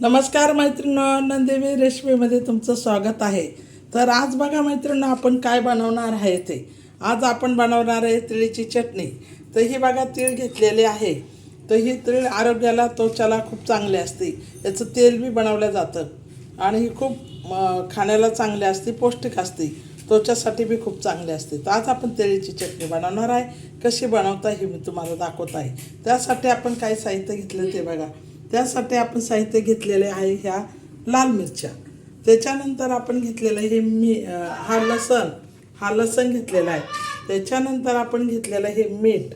नमस्कार मैत्रिणी नंदेवी रेशमीमध्ये तुमचं स्वागत आहे. तर आज बघा मैत्रिणी आपण काय बनवणार आहे ते आज आपण बनवणार आहे तिळीची चटणी. तर ही बघा तीळ घेतलेले आहे. तर ही तीळ आरोग्याला त्वचाला खूप चांगली असते. याचं तेल बी बनवलं जातं. आणि ही खूप खाण्याला चांगली असते पौष्टिक असते. त्वचासाठी बी खूप चांगली असते. तर आज आपण तिळीची चटणी बनवणार आहे. कशी बनवता हे मी तुम्हाला दाखवत आहे. त्यासाठी आपण काय साहित्य घेतलं ते बघा. त्यासाठी आपण साहित्य घेतलेले आहे ह्या लाल मिरच्या. त्याच्यानंतर आपण घेतलेलं हे मी हा लसण हा लसण घेतलेला आहे. त्याच्यानंतर आपण घेतलेलं हे मीठ.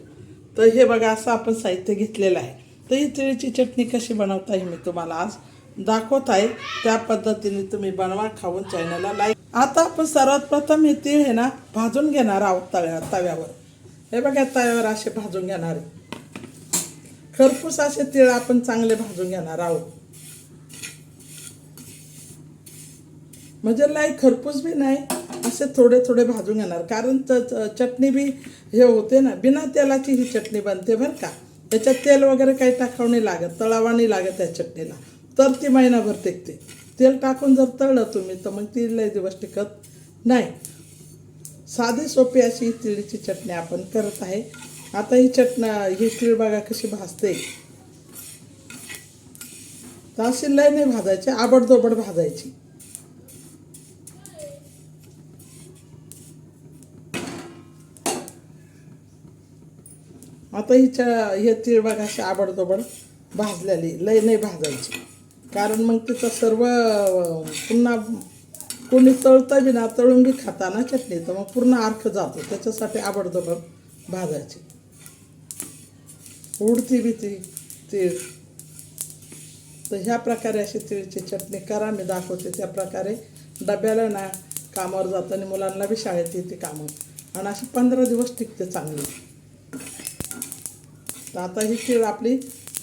तर हे बघा असं आपण साहित्य घेतलेलं आहे. तर ही तिळीची चटणी कशी बनवता हे मी तुम्हाला आज दाखवत आहे त्या पद्धतीने तुम्ही बनवा खाऊन चॅनलला लाईक. आता आपण सर्वात प्रथम हे तीळ आहे ना भाजून घेणार आहोत तव्या तव्यावर. हे बघा तव्यावर असे भाजून घेणार आहे. खरपूस असे तीळ आपण चांगले भाजून घेणार आहोत. म्हणजे लाई खरपूस बी नाही असे थोडे थोडे भाजून घेणार. कारण त चटणी बी हे होते ना बिना तेलाची ही चटणी बनते बरं का. त्याच्यात तेल वगैरे काही टाकावं नाही लागत तळावा नाही लागत त्या चटणीला. तर ती महिनाभर टिकते. तेल टाकून जर तळलं तुम्ही तर मग ती लय दिवस टिकत नाही. साधी सोपी अशी ही तिळीची चटणी आपण करत आहे. आता ही चटणी ही तीळ बघा कशी भाजते. तर अशी लय नाही भाजायची आबडदोबड भाजायची. आता हिच्या हे तीळ बघा अशी आबडदोबड भाजलेली लय नाही भाजायची. कारण मग तिचं सर्व पुन्हा कोणी तळतं बी ना तळून बी खाताना चटणी तर मग पूर्ण अर्क जातो. त्याच्यासाठी आबडदोबड भाजायची. उडती बी ती तीळ. तर ह्या प्रकारे अशी तिळची चटणी करा मी दाखवते. त्या प्रकारे डब्याला ना कामावर जाताना मुलांना बी शाळेत येते कामं आणि अशी पंधरा दिवस टिकते चांगली. तर आता ही तीळ आपली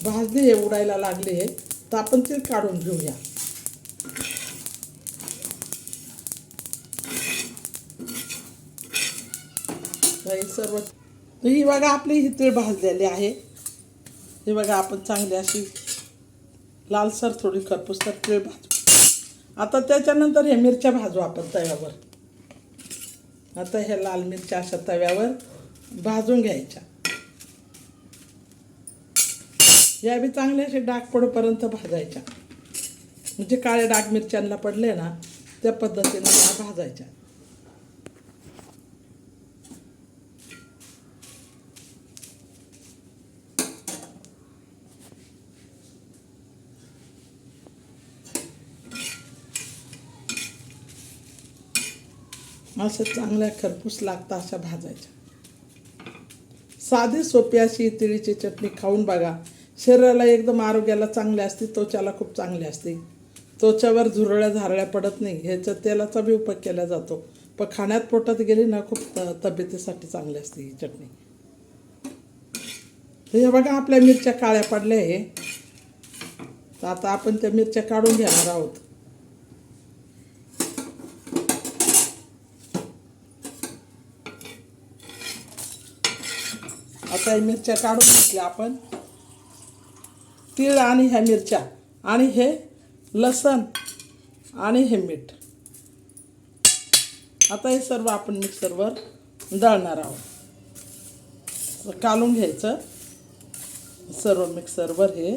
भाजली आहे उडायला लागली आहे. तर आपण तीळ काढून घेऊया. सर्व ही बघा आपली ही तीळ भाजलेली आहे. हे बघा आपण चांगली अशी लालसर थोडी खरपूस तर तीळ भाजू. आता त्याच्यानंतर हे मिरच्या भाजू आपण तव्यावर. आता हे लाल मिरच्या अशा तव्यावर भाजून घ्यायच्या. या बी चांगले असे डाग पडोपर्यंत भाजायच्या. म्हणजे काळे डाग मिरच्यांना पडले ना त्या पद्धतीने त्या भाजायच्या. असं चांगल्या खरपूस लागतं अशा भाजायच्या. साधी सोपी अशी तिळीची चटणी खाऊन बघा. शरीराला एकदम आरोग्याला चांगली असते त्वचाला खूप चांगली असते. त्वचावर झुरळ्या झारळ्या पडत नाही ह्याच्या तेलाचा बी उपयोग केला जातो. पण खाण्यात पोटात गेली ना खूप त तब्येतीसाठी चांगली असते ही चटणी. तर हे बघा आपल्या मिरच्या काळ्या पडल्या आहे तर आता आपण त्या मिरच्या काढून घेणार आहोत. आता हे मिरच्या काढून घेतल्या आपण. तीळ आणि ह्या मिरच्या आणि हे लसण आणि हे मीठ. आता हे सर्व आपण मिक्सरवर दळणार आहोत. कालून घ्यायचं. सर्व मिक्सरवर हे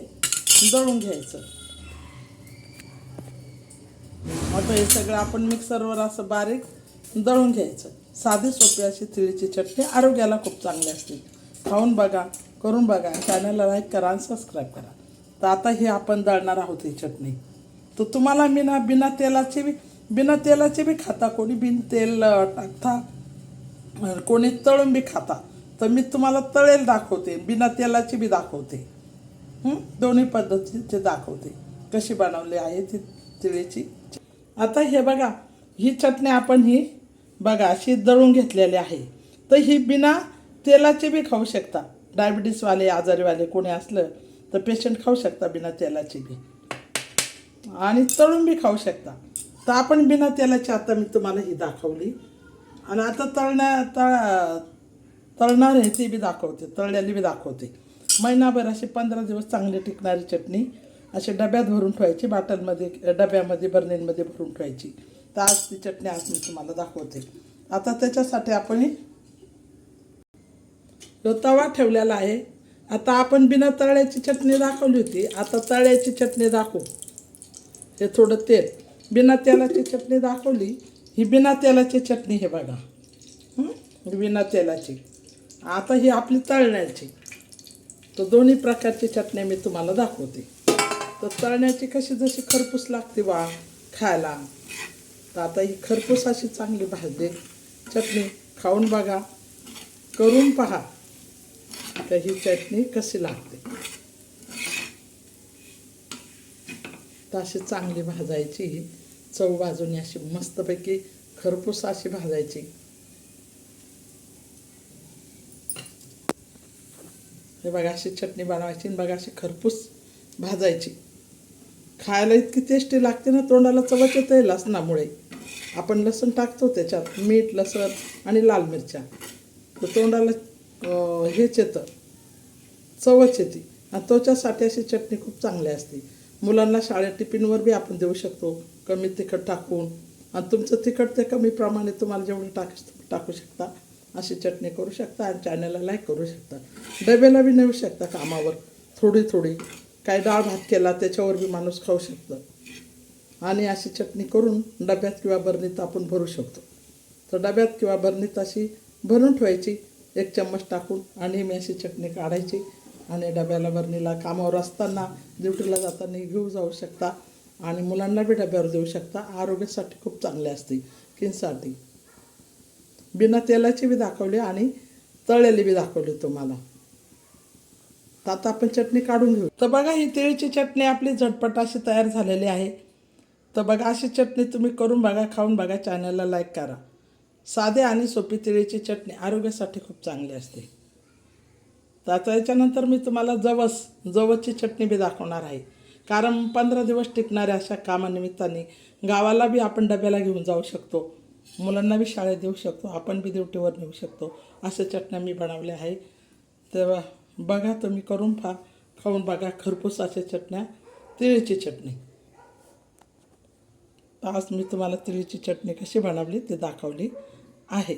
दळून घ्यायचं. आता हे सगळं आपण मिक्सरवर असं बारीक दळून घ्यायचं. साधी सोपी अशी तिळीची चटणी आरोग्याला खूप चांगली असते. खाऊन बघा करून बघा. चॅनलला लाईक करा आणि सबस्क्राईब करा. तर आता हे आपण दळणार आहोत ही चटणी. तर तुम्हाला मी ना बिना तेलाची बी बिना तेलाची बी खाता. कोणी बिन तेल टाकता कोणी तळून बी खाता. तर मी तुम्हाला तळेल दाखवते. बिना तेलाची बी दाखवते. दोन्ही पद्धतीचे दाखवते. कशी बनवली आहे ती तिळीची. आता हे बघा ही चटणी आपण ही बघा अशी दळून घेतलेली आहे. तर ही बिना तेलाचे बी खाऊ शकता. डायबिटीसवाले आजारीवाले कोणी असलं तर पेशंट खाऊ शकता बिना तेलाचे बी. आणि तळून बी खाऊ शकता. तर आपण बिना तेलाची आता मी तुम्हाला ही दाखवली. आणि आता तळण्या तळ तळणार आहे ती बी दाखवते. तळलेली बी दाखवते. महिनाभर अशी पंधरा दिवस चांगली टिकणारी चटणी असे डब्यात भरून ठेवायची. बाटलमध्ये डब्यामध्ये बर्नीमध्ये भरून ठेवायची. तर आज ती चटणी आज मी तुम्हाला दाखवते. आता त्याच्यासाठी आपण ही तवा ठेवलेला आहे. आता आपण बिना तळ्याची चटणी दाखवली होती. आता तळ्याची चटणी दाखवू. हे थोडं तेल. बिना तेलाची चटणी दाखवली. ही बिना तेलाची चटणी हे बघा. बिना तेलाची. आता ही आपली तळण्याची. तर दोन्ही प्रकारची चटणी मी तुम्हाला दाखवते. तर तळण्याची कशी जशी खरपूस लागते वा खायला. तर आता ही खरपूस अशी चांगली भाजली चटणी खाऊन बघा. करून पहा. तर ही चटणी कशी लागते? तर अशी चांगली भाजायची चव भाजून अशी मस्तपैकी खरपूस अशी भाजायची. हे बघा अशी चटणी बनवायची आणि बघा अशी खरपूस भाजायची. खायला इतकी टेस्टी लागते ना तोंडाला चवच येते लसणामुळे. आपण लसूण टाकतो त्याच्यात मीठ लसण आणि लाल मिरच्या. तर तोंडाला हेच येतं. चवच येते. आणि त्वचा अशी चटणी खूप चांगली असते. मुलांना शाळेत टिफिनवर बी आपण देऊ शकतो. कमी तिखट टाकून. आणि तुमचं तिखट ते कमी प्रमाणे तुम्हाला जेवढं टाक टाकू शकता अशी चटणी करू शकता आणि चॅनलला लाईक करू शकता. डब्याला बी नेऊ शकता कामावर. थोडी थोडी. काय डाळ भात केला त्याच्यावर बी माणूस खाऊ शकतं. आणि अशी चटणी करून डब्यात किंवा बरणीत आपण भरू शकतो. तर डब्यात किंवा बरणीत अशी भरून ठेवायची. एक चम्मच टाकून आणि मी अशी चटणी काढायची आणि डब्याला बरणीला कामावर असताना ड्युटीला जाताना घेऊ जाऊ शकता आणि मुलांना बी डब्यावर देऊ शकता. आरोग्यासाठी खूप चांगले असते. किंसाठी बिना तेलाची बी दाखवली आणि तळलेली बी दाखवली तुम्हाला. तर आता आपण चटणी काढून घेऊ. तर बघा ही तिळची चटणी आपली झटपट अशी तयार झालेली आहे. तर बघा अशी चटणी तुम्ही करून बघा खाऊन बघा चॅनलला लाईक करा. साधे आणि सोपी तिळीची चटणी आरोग्यासाठी खूप चांगली असते. तर आता याच्यानंतर मी तुम्हाला जवस जवसची चटणी बी दाखवणार आहे. कारण पंधरा दिवस टिकणाऱ्या अशा कामानिमित्ताने गावाला बी आपण डब्याला घेऊन जाऊ शकतो. मुलांना बी शाळेत देऊ शकतो. आपण बी ड्युटीवर नेऊ शकतो. अशा चटण्या मी बनवल्या आहे. तेव्हा बघा तुम्ही करून पहा. खाऊन बघा खरपूस अशा चटण्या तिळीची चटणी. आज मी तुम्हाला तिळीची चटणी कशी बनवली ते दाखवली. आहे.